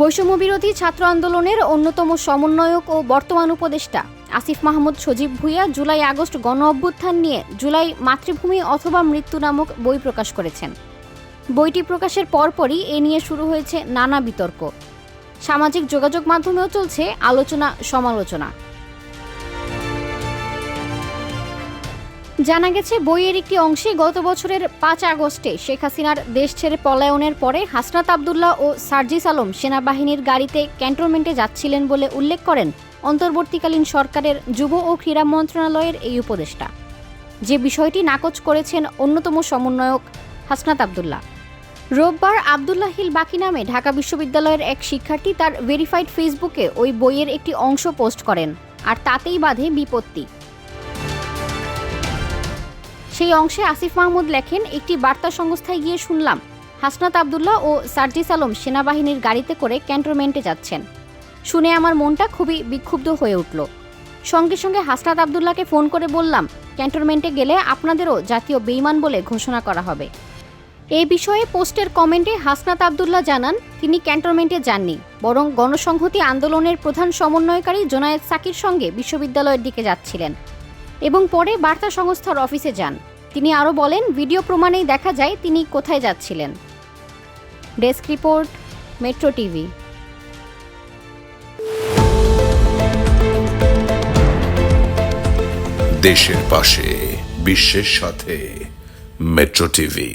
বৈষম্য বিরোধী ছাত্র আন্দোলনের অন্যতম সমন্বয়ক ও বর্তমান উপদেষ্টা আসিফ মাহমুদ সজীব ভুইয়া জুলাই আগস্ট গণ অভ্যুত্থান নিয়ে জুলাই মাতৃভূমি অথবা মৃত্যু নামক বই প্রকাশ করেছেন। বইটি প্রকাশের পরপরই এ নিয়ে শুরু হয়েছে নানা বিতর্ক। সামাজিক যোগাযোগ মাধ্যমেও চলছে আলোচনা সমালোচনা জানা গেছে, বইয়ের একটি অংশে গত বছরের পাঁচ আগস্টে শেখ হাসিনার দেশ ছেড়ে পলায়নের পরে হাসনাত আবদুল্লাহ ও সার্জিস আলম সেনাবাহিনীর গাড়িতে ক্যান্টনমেন্টে যাচ্ছিলেন বলে উল্লেখ করেন অন্তর্বর্তীকালীন সরকারের যুব ও ক্রীড়া মন্ত্রণালয়ের এই উপদেষ্টা। যে বিষয়টি নাকচ করেছেন অন্যতম সমন্বয়ক হাসনাত আবদুল্লাহ। রোববার আবদুল্লাহ হিল বাকি নামে ঢাকা বিশ্ববিদ্যালয়ের এক শিক্ষার্থী তার ভেরিফাইড ফেসবুকে ওই বইয়ের একটি অংশ পোস্ট করেন, আর তাতেই বাধে বিপত্তি। সেই অংশে আসিফ মাহমুদ লেখেন, একটি বার্তা সংস্থায় গিয়ে শুনলাম, হাসনাত আবদুল্লাহ ও সার্জিস আলম সেনাবাহিনীর গাড়িতে করে ক্যান্টনমেন্টে যাচ্ছেন। শুনে আমার মনটা খুবই বিক্ষুব্ধ হয়ে উঠল। সঙ্গে সঙ্গে হাসনাত আবদুল্লাহকে ফোন করে বললাম, ক্যান্টনমেন্টে গেলে আপনাদেরও জাতীয় বেইমান বলে ঘোষণা করা হবে। এই বিষয়ে পোস্টের কমেন্টে হাসনাত আবদুল্লাহ জানান, তিনি ক্যান্টনমেন্টে যাননি, বরং গণসংহতি আন্দোলনের প্রধান সমন্বয়কারী জোনায়েদ সাকির সঙ্গে বিশ্ববিদ্যালয়ের দিকে যাচ্ছিলেন এবং পরে বার্তা সংস্থার অফিসে যান। তিনি আরও বলেন, ভিডিও প্রমাণেই দেখা যায় তিনি কোথায় যাচ্ছিলেন। Desk report, metro TV. দেশের পাশে, বিশ্বের সাথে, মেট্রো টিভি।